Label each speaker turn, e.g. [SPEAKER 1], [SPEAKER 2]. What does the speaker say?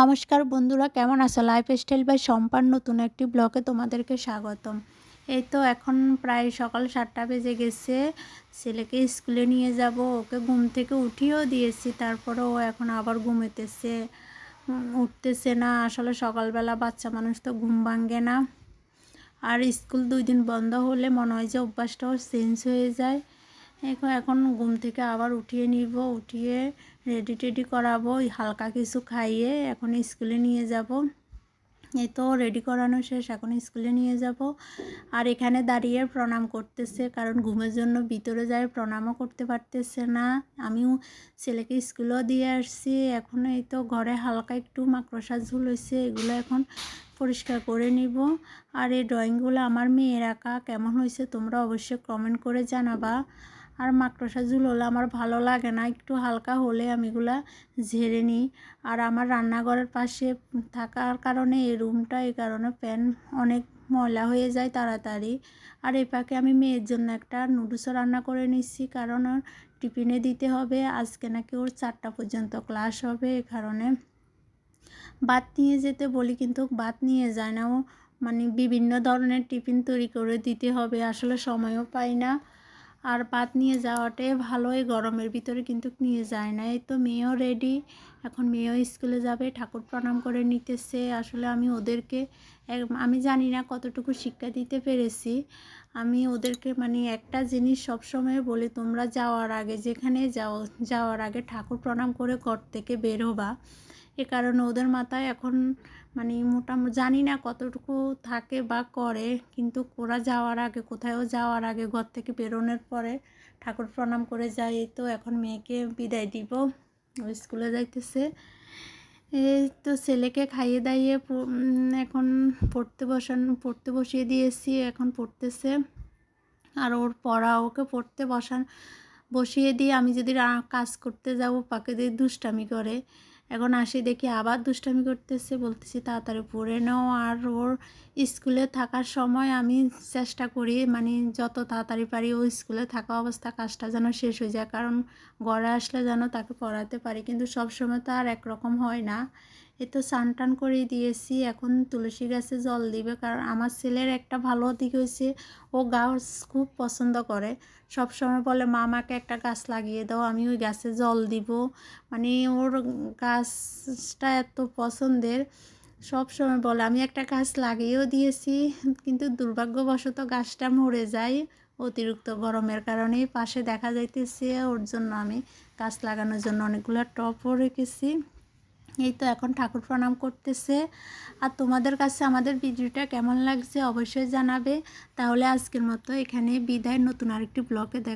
[SPEAKER 1] নমস্কার বন্ধুরা, কেমন আছো? লাইফ স্টাইল বাই সম্পান নতুন একটি ব্লগে তোমাদেরকে স্বাগতম। এই তো এখন প্রায় সকাল সাতটা বেজে গেছে। ছেলেকে স্কুলে নিয়ে যাব, ওকে ঘুম থেকে উঠিয়েও দিয়েছি, তারপরে ও এখন আবার ঘুমেতেছে উঠতেছে না, আসলে সকালবেলা বাচ্চা মানুষ তো ঘুম ভাঙ্গে না। আর স্কুল দুই দিন বন্ধ হলে মনে হয় যে অভ্যাসটাও চেঞ্জ হয়ে যায়। এখন ঘুম থেকে আবার উঠিয়ে নিব, উঠিয়ে রেডি টেডি করাবো হালকা কিছু খাইয়ে এখন স্কুলে নিয়ে যাব। এই তো রেডি করানো শেষ, এখন স্কুলে নিয়ে যাব। আর এখানে দাঁড়িয়ে প্রণাম করতেছে, কারণ ঘুমের জন্য ভিতরে যায় প্রণামও করতে পারতেছে না। আমিও ছেলেকে স্কুলেও দিয়ে আসছি, এখন এই তো ঘরে হালকা একটু মাকড়সা ঝুল হয়েছে এগুলো এখন পরিষ্কার করে নিব। আর এই ড্রয়িংগুলো আমার মেয়ের আঁকা, কেমন হয়েছে তোমরা অবশ্যই কমেন্ট করে জানাবা। আর মাকড়সা ঝুল হলে আমার ভালো লাগে না। একটু হালকা হলে আমি এগুলা ঝেড়ে নিই। আর আমার রান্নাঘরের পাশে থাকার কারণে, এই রুমটা, এই কারণে প্যান অনেক ময়লা হয়ে যায় তাড়াতাড়ি। আর এই পাকে আমি মেয়ের জন্য একটা নুডলসও রান্না করে নিচ্ছি। কারণ ওর টিফিনে দিতে হবে। আজকে নাকি ওর চারটা পর্যন্ত ক্লাস হবে, এ কারণে ভাত নিয়ে যেতে বলি, কিন্তু ভাত নিয়ে যায় না ও। মানে বিভিন্ন ধরনের টিফিন তৈরি করে দিতে হবে। আসলে সময়ও পাই না। আর পাত নিয়ে যাওয়াটাই ভালো এই গরমের ভিতরে কিন্তু নিয়ে যায় না। এই তো মেয়েও রেডি এখন মেয়েও স্কুলে যাবে, ঠাকুর প্রণাম করে নিতেছে। আসলে আমি ওদেরকে আমি জানি না কতটুকু শিক্ষা দিতে পেরেছি। আমি ওদেরকে মানে একটা জিনিস সবসময় বলি, তোমরা যাওয়ার আগে যেখানে যাও, যাওয়ার আগে ঠাকুর প্রণাম করে ঘর থেকে বের হবা। এ কারণে ওদের মাথায় এখন মানে মোটামুটি জানি না কতটুকু থাকে বা করে, কিন্তু ওরা যাওয়ার আগে কোথাও যাওয়ার আগে, ঘর থেকে বেরোনোর পরে ঠাকুর প্রণাম করে যাই। তো এখন মেয়েকে বিদায় দিব। স্কুলে যাইতেছে। এই তো ছেলেকে খাইয়ে দাইয়ে এখন পড়তে বসানো, পড়তে বসিয়ে দিয়েছি, এখন পড়তেছে। আর ওর পড়া ওকে পড়তে বসান, বসিয়ে দিয়ে আমি যদি কাজ করতে যাব, পাকে দিয়ে দুষ্টামি করে। এখন আসি দেখি আবার দুষ্টামি করতেছে, বলতেছি, তাড়াতাড়ি পড়ে নাও। আর ওর স্কুলে থাকার সময় আমি চেষ্টা করি মানে যত তাড়াতাড়ি পারি ও স্কুলে থাকা অবস্থা কাজটা যেন শেষ হয়ে যায়। কারণ ঘরে আসলে যেন তাকে পড়াতে পারি, কিন্তু সব সময় তো আর একরকম হয় না। এ তো স্নান টান করে দিয়েছি, এখন তুলসী গাছে জল দিবে, কারণ আমার ছেলের একটা ভালো দিক হয়েছে ও গাছ খুব পছন্দ করে। সব সময় বলে, মা, আমাকে একটা গাছ লাগিয়ে দাও, আমি ওই গাছে জল দিব। মানে ওর গাছটা এত পছন্দের সব সময় বলে, আমি একটা গাছ লাগিয়েও দিয়েছি, কিন্তু দুর্ভাগ্যবশত গাছটা মরে যায় অতিরিক্ত গরমের কারণে। পাশে দেখা যাইতেছে, ওর জন্য আমি গাছ লাগানোর জন্য অনেকগুলো টপও রেখেছি। এই তো এখন ঠাকুর প্রণাম করতেছে। আর তোমাদের কাছে আমাদের ভিডিওটা কেমন লাগছে অবশ্যই জানাবে। তাহলে আজকের মতো এখানে বিদায়। নতুন আরেকটি ব্লগে দেখ